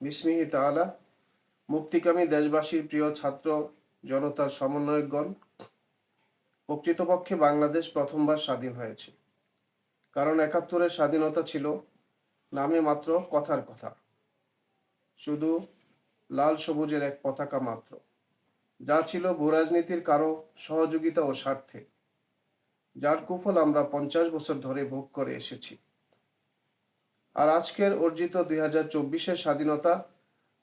বিস্মিহি তাআলা, মুক্তিকামী দেশবাসীর প্রিয় ছাত্র জনতার সমন্বয়কগণ, প্রকৃতপক্ষে বাংলাদেশ প্রথমবার স্বাধীন হয়েছে। কারণ একাত্তরের স্বাধীনতা ছিল নামে মাত্র কথার কথা। শুধু লাল সবুজের এক পতাকা মাত্র, যা ছিল ভূরাজনীতির কারও সহযোগিতা ও স্বার্থে। যার কুফল আমরা পঞ্চাশ বছর ধরে ভোগ করে এসেছি। আর আজকের অর্জিত দুই হাজার চব্বিশের স্বাধীনতা,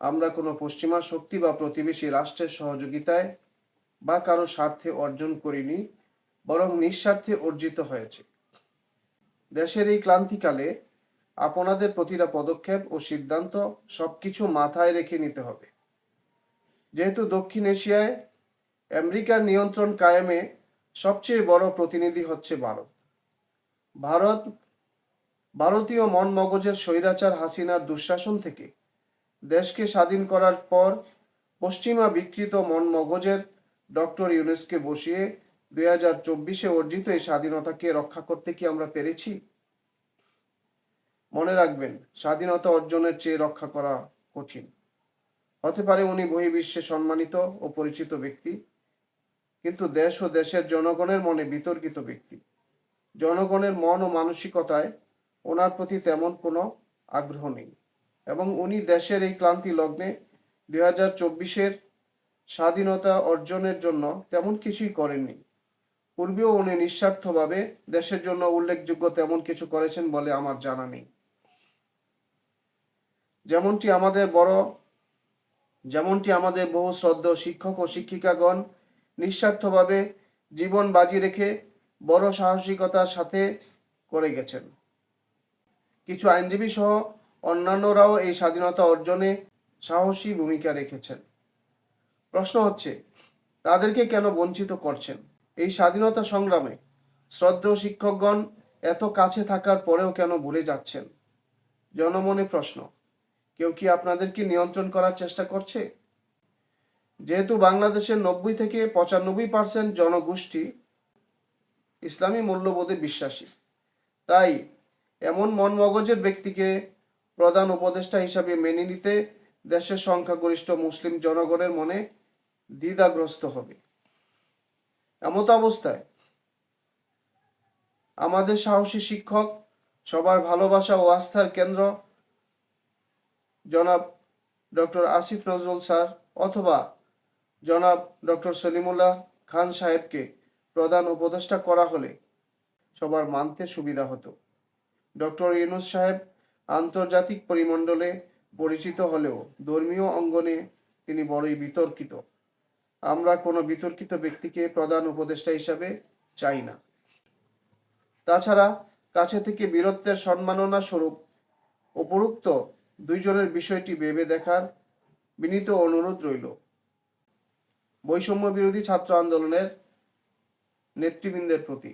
আমরা কোনো পশ্চিমা শক্তি বা প্রতিবেশী রাষ্ট্রের সহযোগিতায় বা কারও স্বার্থে অর্জন করিনি, বরং নিঃস্বার্থে অর্জিত হয়েছে। দেশের এই ক্লান্তিকালে আপনাদের প্রতিটা পদক্ষেপ ও সিদ্ধান্ত সবকিছু মাথায় রেখে নিতে হবে। যেহেতু দক্ষিণ এশিয়ায় আমেরিকার নিয়ন্ত্রণ কায়েমে সবচেয়ে বড় প্রতিনিধি হচ্ছে ভারত। ভারত ভারতীয় মন মগজের স্বৈরাচার হাসিনার দুঃশাসন থেকে দেশকে স্বাধীন করার পর পশ্চিমা বিকৃত মন মগজের ডক্টর ইউনেসকে বসিয়ে দুই হাজার চব্বিশে অর্জিত এই স্বাধীনতাকে রক্ষা করতে কি আমরা পেরেছি? মনে রাখবেন, স্বাধীনতা অর্জনের চেয়ে রক্ষা করা কঠিন। হতে পারে উনি বহির্বিশ্বে সম্মানিত ও পরিচিত ব্যক্তি, কিন্তু দেশ ও দেশের জনগণের মনে বিতর্কিত ব্যক্তি। জনগণের মন ও মানসিকতায় ওনার প্রতি তেমন কোনো আগ্রহ নেই। এবং উনি দেশের এই ক্লান্তি লগ্নে দুই হাজার চব্বিশের স্বাধীনতা অর্জনের জন্য তেমন কিছুই করেননি। পূর্বেও উনি নিঃস্বার্থভাবে দেশের জন্য উল্লেখযোগ্য তেমন কিছু করেছেন বলে আমার জানা নেই। যেমনটি আমাদের বড়, যেমনটি আমাদের বহু শ্রদ্ধ শিক্ষক ও শিক্ষিকাগণ নিঃস্বার্থভাবে জীবন বাজি রেখে বড় সাহসিকতার সাথে করে গেছেন। কিছু আইনজীবী সহ অন্যান্যরাও এই স্বাধীনতা অর্জনে সাহসী ভূমিকা রেখেছেন। প্রশ্ন হচ্ছে, তাদেরকে কেন বঞ্চিত করছেন? এই স্বাধীনতা সংগ্রামে শ্রদ্ধেয় শিক্ষকগণ এত কাছে থাকার পরেও কেন ভুলে যাচ্ছেন? জনমনে প্রশ্ন, কেউ কি আপনাদেরকে নিয়ন্ত্রণ করার চেষ্টা করছে? যেহেতু বাংলাদেশের নব্বই থেকে পঁচানব্বই পার্সেন্ট জনগোষ্ঠী ইসলামী মূল্যবোধে বিশ্বাসী, তাই এমন মন মগজের ব্যক্তিকে প্রধান উপদেষ্টা হিসাবে মেনে নিতে দেশের সংখ্যাগরিষ্ঠ মুসলিম জনগণের মনে দ্বিধাগ্রস্ত হবে। এমত অবস্থায় আমাদের সাহসী শিক্ষক, সবার ভালোবাসা ও আস্থার কেন্দ্র, জনাব ডক্টর আসিফ নজরুল স্যার অথবা জনাব ডক্টর সলিমুল্লাহ খান সাহেবকে প্রধান উপদেষ্টা করা হলে সবার মানতে সুবিধা হতো। ডক্টর ইউনুস সাহেব আন্তর্জাতিক পরিমণ্ডলে পরিচিত হলেও ধর্মীয় অঙ্গনে তিনি বড়ই বিতর্কিত। আমরা কোনো বিতর্কিত ব্যক্তিকে প্রধান উপদেষ্টা হিসাবে চাই না। তাছাড়া কাছে থেকে বীরত্বের সম্মাননা স্বরূপ উপরুক্ত দুইজনের বিষয়টি ভেবে দেখার বিনীত অনুরোধ রইল। বৈষম্য বিরোধী ছাত্র আন্দোলনের নেতৃবৃন্দের প্রতি।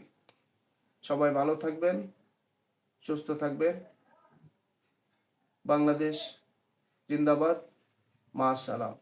সবাই ভালো থাকবেন। সুস্থ থাকবে। বাংলাদেশ জিন্দাবাদ। মা সালাম